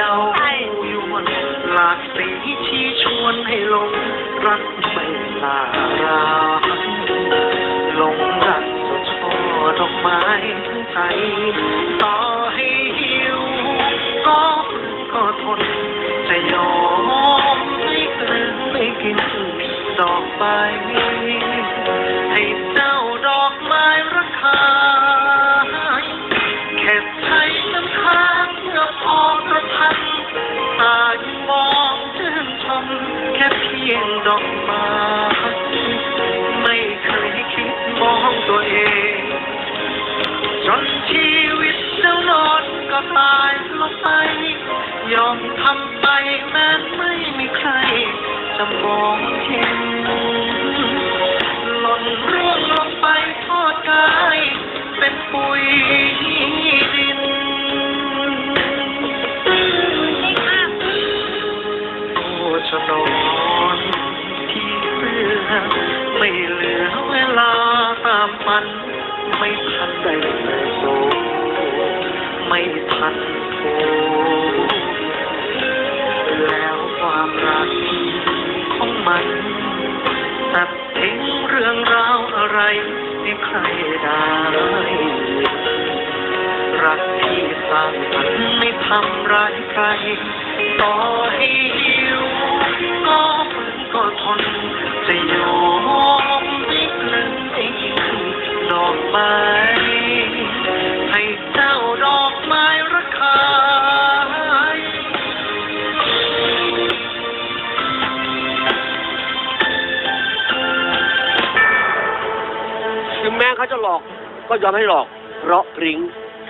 ยาใช่วยวนหลากสีชี้ชวนให้ลงรักไม่ลาราลงรักจ้าช่อดอกไม้ทั้งใจต่อให้หิวก็ก็ทนจะยอมไม่กลืนไม่กินดอกใบ พียงดอกไม้ไม่เคยคิดมองตัวเอง จนชีวิตเจ้านอนก็ตายลงไป ยอมทำไปแม้ไม่มีใครจะมองเห็นหล่นร่วงลงไปทอดกาย น ไม่ทันได้เลยโตไม่ทันโทแล้วความรักของมันตัดทิ้งเรื่องราวอะไรให้ใครได้รักที่สร้างสรรค์ไม่ทำร้ายใคร ต่อให้หิวก็ฝืนก็ทนจะยอม ไม้ให้เจ้าดอกไม้ราคาถึงแม้เขาจะหลอกก็ยอมให้หลอกเพราะพริ้ง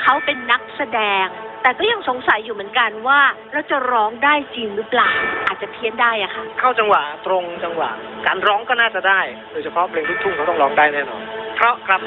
เขาเป็นนักแสดง แต่ก็ยังสงสัยอยู่เหมือนกันว่าเราจะร้องได้จริงหรือเปล่า อาจจะเพี้ยนได้อะค่ะ เข้าจังหวะตรงจังหวะ การร้องก็น่าจะได้ โดยเฉพาะเพลงลูกทุ่งเขาต้องร้องได้แน่นอน เพราะครับ